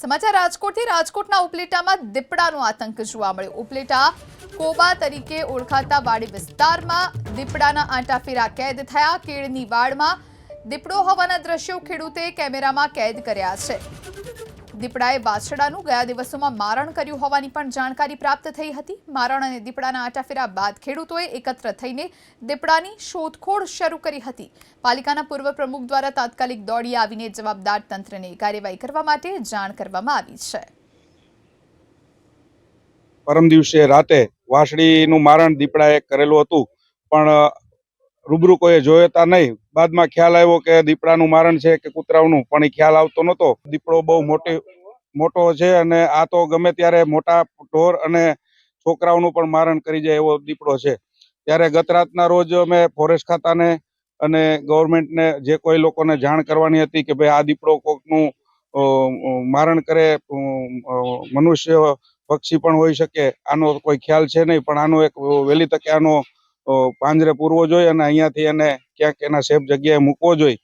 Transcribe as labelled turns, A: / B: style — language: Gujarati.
A: સમાચાર રાજકોટથી. રાજકોટના ઉપલેટામાં દીપડાનો આતંક જોવા મળ્યો. ઉપલેટા કોબા તરીકે ઓળખાતા વાડી વિસ્તારમાં દીપડાના આંટાફેરા કેદ થયા. કેળની વાડમાં દીપડો હોવાના દ્રશ્યો ખેડૂતે કેમેરામાં કેદ કર્યા છે. દીપડાએ વાછડાનું ગયા દિવસોમાં મારણ કર્યું હોવાની પણ જાણકારી પ્રાપ્ત થઈ હતી. મારણ અને દીપડાના આટાફેરા બાદ ખેડૂતોએ એકત્ર થઈને દીપડાની શોધખોળ શરૂ કરી હતી. પાલિકાના પૂર્વ પ્રમુખ દ્વારા તાત્કાલિક દોડી આવીને જવાબદાર તંત્રને કાર્યવાહી કરવા માટે જાણ કરવામાં આવી છે.
B: પરમ દિવસે રાતે વાછડીનું મારણ દીપડાએ કરેલું હતું, પણ રૂબરૂ કોઈએ જોયતા નહીં. બાદમાં ખ્યાલ આવ્યો કે દીપડાનું મારણ છે કે કૂતરાઓનું, પણ એ ખ્યાલ આવતો નહોતો. દીપડો બહુ મોટી, મોટો છે અને આ તો ગમે ત્યારે મોટા ઢોર અને છોકરાઓનું પણ મારણ કરી જાય એવો દીપડો છે. ત્યારે ગત રાતના રોજ અમે ફોરેસ્ટ ખાતાને અને ગવર્મેન્ટને જે કોઈ લોકોને જાણ કરવાની હતી કે ભાઈ આ દીપડો કોકનું મારણ કરે મનુષ્ય પક્ષી પણ હોઈ શકે, આનો કોઈ ખ્યાલ છે નહીં. પણ આનો એક વહેલી તકે આનો પાંજરે પૂરવો જોઈએ અને અહીંયાથી એને ક્યાંક એના સેફ જગ્યાએ મૂકવો જોઈએ.